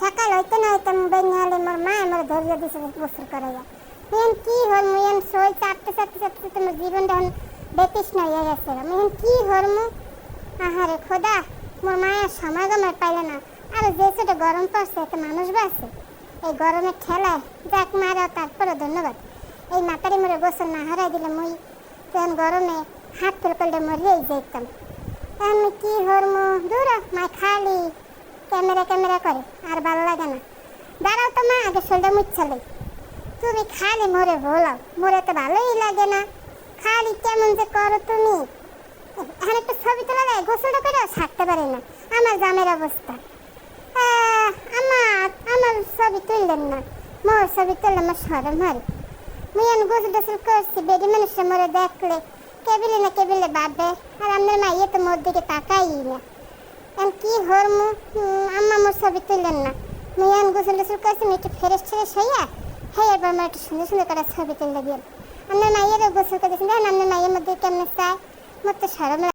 সকাল হইতে না হইতে মোবাইল নিয়ে মোর মা আমার ধরিয়ে দিছে গোসল করাইয়া। মেন কি হল মেন সই চাপতে চাপতে চাপতে মোর জীবনটা এখন বেতিষ্ণ হয়ে গেছে মেন কি হরমু আহারে খোদা মোর মায়ের সমাগম আর পাইলে না। আর যে ছোট গরম পড়ছে এত মানুষ বাসে এই গরমের ঠেলায় যাক মারা তারপরে ধন্যবাদ। এই মাতারি মরে গোসল না হারাই দিলে মুই তখন গরমে হাত ফেল করলে মরিয়েই যেতাম আমি কি হরমু দূর হ, মা খালি। ক্যামেরা ক্যামেরা করে, আর ভালো লাগে না। দাঁড়াও তো মা, আগে শোলটা মুচ্ছালে তুমি খালি মরে ভোলাও, মরে তো ভালোই লাগে না। খালি কেমন যে করো তুমি। এখন একটু ছবি তোলা দেয় গোসলটা করে ছাড়তে পারে না। আমার জামের অবস্থা। আমার আমার ছবি তুললেন না। মোর ছবি তুললে আমার সরম হয়। মুই আমি গোসল টোসল করছি, বেডি মানুষের মরে দেখলে, কেবিলে না কেবিলে ভাববে আর আপনার মাইয়ে তো মোর দিকে তাকাই না। কি হরমু? আম্মা মোর ছবি তুললেন না। মিয়ান গোসল টোসল করছি ফেরেশ একটু ফ্রেশ ফ্রেশ হইয়া হ্যাঁ এবার আমার একটু সুন্দর সুন্দর করে ছবি তুললে দিন আপনার মাইয়েরও গোসল করে দিয়েছেন দেখেন আপনার মাইয়ের মধ্যে কেমন চায়। মোর তো সরম।